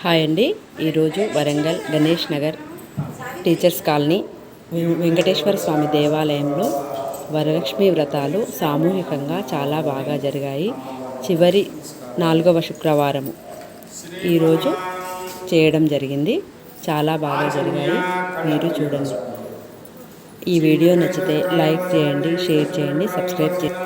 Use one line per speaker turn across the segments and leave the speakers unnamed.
hi అండి ఈరోజు Warangal Ganesh Nagar teachers colony Venkateswara Swamy దేవాలయంలో వరలక్ష్మి వ్రతాలు సామూహికంగా చాలా బాగా జరిగాయి చివరి నాలుగవ శుక్రవారము ఈరోజు చేయడం జరిగింది చాలా బాగా జరిగాయి మీరు చూడండి ఈ వీడియో నచ్చితే లైక్ చేయండి షేర్ చేయండి సబ్స్క్రైబ్ చేయండి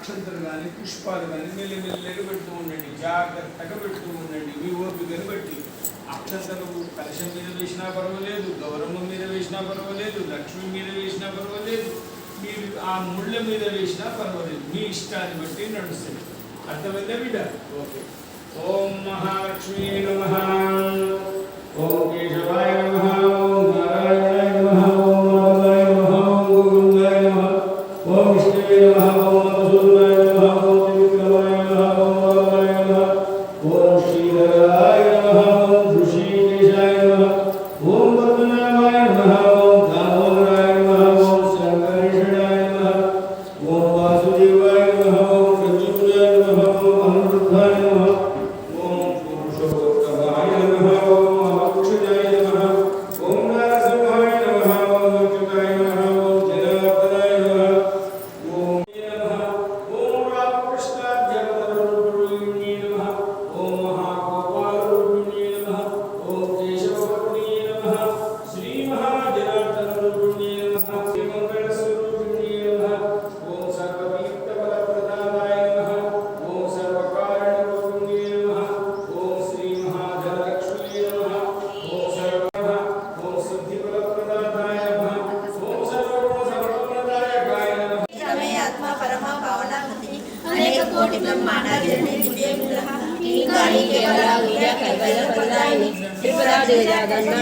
నక్షత్రం కానీ పుష్పాలు కానీ మెల్లిమెల్లి మెల్లిగా ఉండండి జాగ్రత్తగా పెడుతూ ఉండండి మీ ఓపికను కనబట్టి అక్షంతలు కలశం మీద వేసినా పర్వాలేదు గౌరవం మీద వేసినా పర్వాలేదు లక్ష్మి మీద వేసినా పర్వాలేదు మీరు ఆ ముళ్ళ మీద వేసినా పర్వాలేదు మీ ఇష్టాన్ని బట్టి నడుస్తుంది అర్థమైందా బిడ్డ ఓకే ఓం మహాలక్ష్మీ నమ Om Shri ಕೋಟಿ ಬ್ರಹ್ಮಾಂಡ ಗಿರಣಿಗೆ ಗ್ರಹ ಇಂಕಾಣಿ ಕೇವಲ ಉಯ್ಯ ಕೈವಲ ಪದಾಯಿನಿ ತ್ರಿಪುರ ದೇವ ಗಂಡ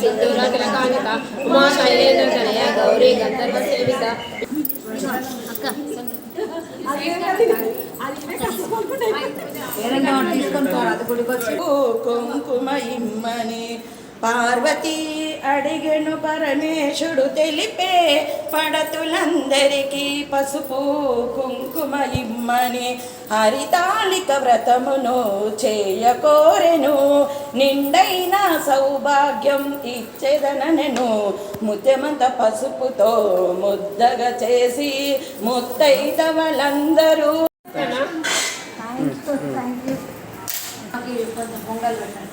ಸಿಂಧೂರ ತಿಲಕಾಂಗಿತ ಉಮಾ ಶೈಲೇಂದ್ರ ತನಯ ಗೌರಿ ಗಂಧರ್ವ ಸೇವಿತ ಅಕ್ಕ తీసుకొని అది గుడికొచ్చి కుంకుమ ఇమ్మని పార్వతీ అడిగెను పరమేశుడు తెలిపే పడతులందరికీ పసుపు కుంకుమ ఇమ్మని హరితాళిక వ్రతమును చేయకోరెను నిండైన సౌభాగ్యం ఇచ్చేదనను ముత్యమంత పసుపుతో ముద్దగా చేసి ముత్తైదవలందరూ పొంగల్ పెట్టండి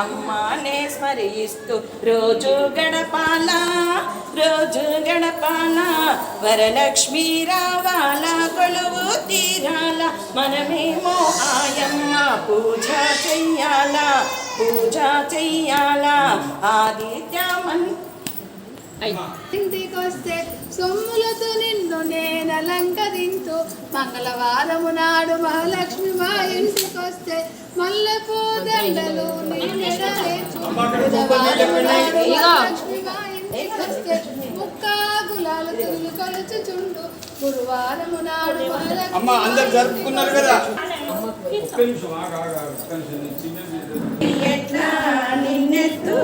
అమ్మానేశ్వరి ఇస్తూ రోజు గడపాలా రోజు గడపాల వరలక్ష్మి రావాల కొలువు తీరాల మనమేమో ఆయమ్మ పూజ చెయ్యాల పూజ చెయ్యాల ఆదిత్యమంత ఇంటికొస్తే సొమ్ములతో నిన్ను నేను అలంకరించు మంగళవారము నాడు మహాలక్ష్మి మా ఇంటికొస్తే మల్లెపూ దండలు ముక్కాగులాలు తిరుగు కొలుచుచుండు గురువారం నాడు అమ్మ అందరు జరుపుకున్నారు కదా ఎట్లా నిన్నెత్తు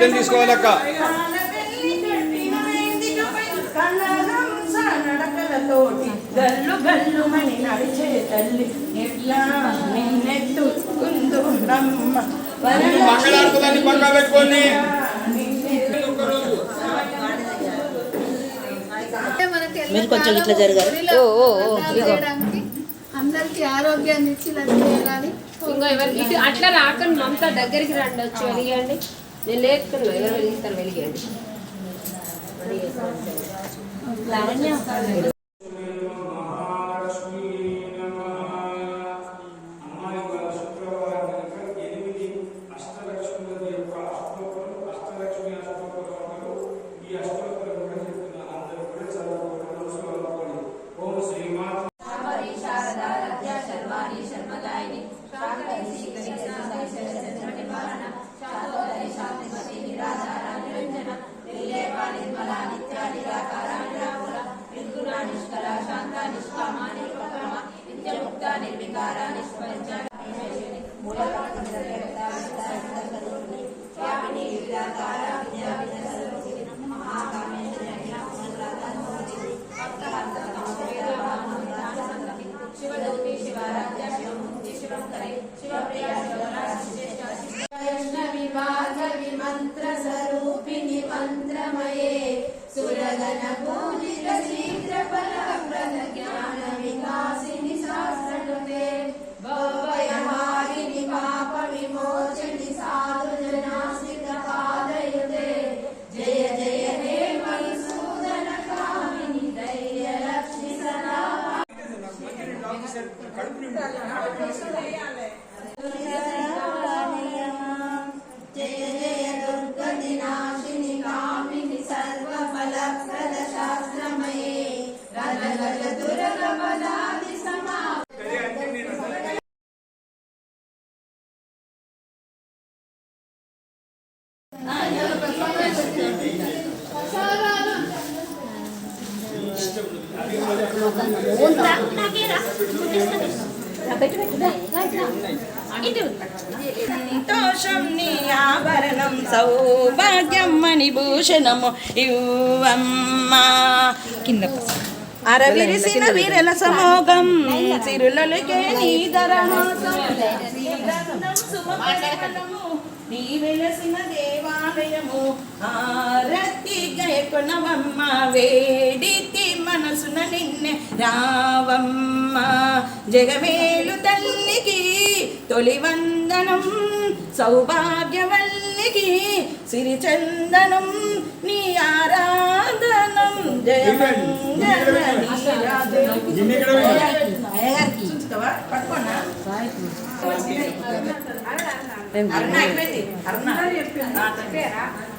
బిడ్డలు తీసుకోవాలక్క పెట్టుకోండి మీరు కొంచెం ఇట్లా జరగాలి ఓ అందరికి ఆరోగ్యాన్ని ఇచ్చి అట్లా రాకుండా అంతా దగ్గరికి రండి వచ్చి అడిగండి నేను లేపుతున్నా ఎవరు వెలిగిస్తారు వెలిగేయండి మంత్రమయే సురగణ పూజిత శ్రీ సంతోషం నీ ఆభరణం సౌభాగ్యమ్మని భూషణము ఇవ్వమ్మా కింద అరవిరిసిన వీరల సమోగం సిరులకే నీ నీ వెలసిన దేవాలయము ఆరతి గయకునవమ్మ వేడితి మనసున నిన్నే రావమ్మ జగమేలు తల్లికి తొలి వందనం సౌభాగ్యవల్లికి సిరి చందనం నీ ఆరాధనం జయంగవ పట్టుకోనా అరుణ అయిపోయింది అరుణ